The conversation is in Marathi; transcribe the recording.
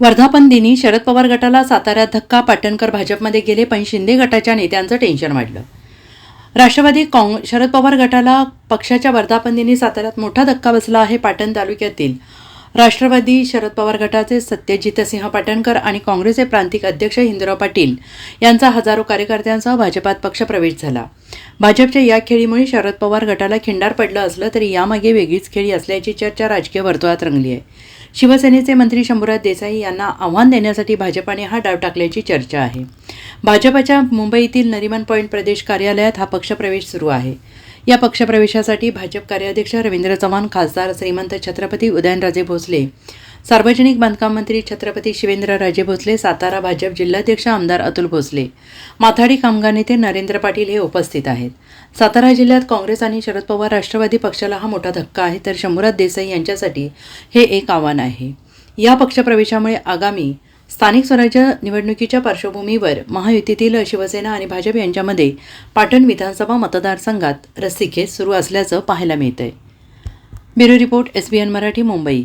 वर्धापन दिनी शरद पवार गटाला साताऱ्यात धक्का पाटणकर भाजपमध्ये गेले पण शिंदे गटाच्या नेत्यांचं टेन्शन वाढलं. राष्ट्रवादी काँग शरद पवार गटाला पक्षाच्या वर्धापन दिनी साताऱ्यात मोठा धक्का बसला आहे पाटण तालुक्यातील राष्ट्रवादी शरद पवार गटाचे सत्यजितसिंह पाटणकर आणि काँग्रेसचे प्रांतिक अध्यक्ष हिंदुराव पाटील यांचा हजारो कार्यकर्त्यांसह भाजपात पक्षप्रवेश झाला. भाजपच्या या खेळीमुळे शरद पवार गटाला खिंडार पडलं असलं तरी यामागे वेगळीच खेळी असल्याची चर्चा राजकीय वर्तुळात रंगली आहे. शिवसेनेचे मंत्री शंभूराज देसाई यांना आव्हान देण्यासाठी भाजपाने हा डाव टाकल्याची चर्चा आहे. भाजपच्या मुंबईतील नरिमन पॉईंट प्रदेश कार्यालयात हा पक्षप्रवेश सुरू आहे. या पक्षप्रवेशासाठी भाजप कार्याध्यक्ष रवींद्र चव्हाण खासदार श्रीमंत छत्रपती उदयनराजे भोसले सार्वजनिक बांधकाम मंत्री छत्रपती शिवेंद्रराजे भोसले सातारा भाजप जिल्हाध्यक्ष आमदार अतुल भोसले माथाडी कामगार नेते नरेंद्र पाटील हे उपस्थित आहेत. सातारा जिल्ह्यात काँग्रेस आणि शरद पवार राष्ट्रवादी पक्षाला हा मोठा धक्का आहे तर शंभूराज देसाई यांच्यासाठी हे एक आव्हान आहे. या पक्षप्रवेशामुळे आगामी स्थानिक स्वराज्य निवडणुकीच्या पार्श्वभूमीवर महायुतीतील शिवसेना आणि भाजप यांच्यामध्ये पाटण विधानसभा मतदारसंघात रस्सीखेच सुरू असल्याचं पाहायला मिळतंय. Bureau report S B N Marathi Mumbai.